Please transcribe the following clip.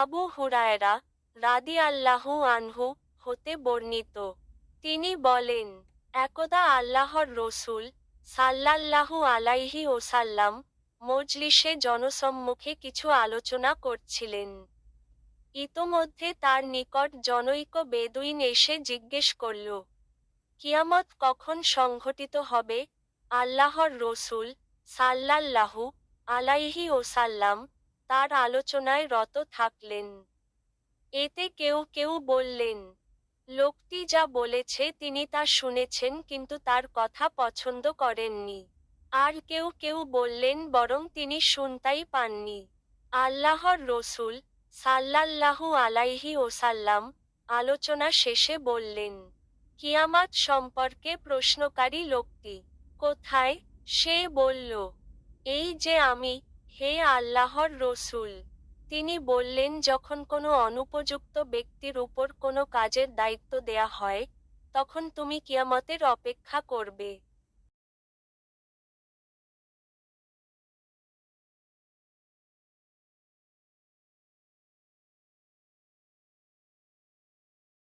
আবু হুরায়রা রাদি আল্লাহু আনহু হতে বর্ণিত। তিনি বলেন, একদা আল্লাহর রসুল সাল্লাল্লাহু আলাইহি ওসাল্লাম মজলিসে জনসম্মুখে কিছু আলোচনা করছিলেন। ইতোমধ্যে তার নিকট জনৈক বেদুইন এসে জিজ্ঞেস করল, কিয়ামত কখন সংঘটিত হবে? আল্লাহর রসুল সাল্লাল্লাহু আলাইহি ওসাল্লাম তার আলোচনায় রত থাকলেন। এতে কেউ কেউ বললেন, লোকটি যা বলেছে তিনি তা শুনেছেন কিন্তু তার কথা পছন্দ করেননি। আর কেউ কেউ বললেন, বরং তিনি শুনতাই পাননি। আল্লাহর রসুল সাল্লাল্লাহু আলাইহি ওসাল্লাম আলোচনা শেষে বললেন, কিয়ামাত সম্পর্কে প্রশ্নকারী লোকটি কোথায়? সে বলল, এই যে আমি হে আল্লাহর রসুল, তিনি বললেন, যখন কোনো অনুপযুক্ত ব্যক্তির উপর কোনো কাজের দায়িত্ব দেয়া হয়, তখন তুমি কিয়ামতের অপেক্ষা করবে।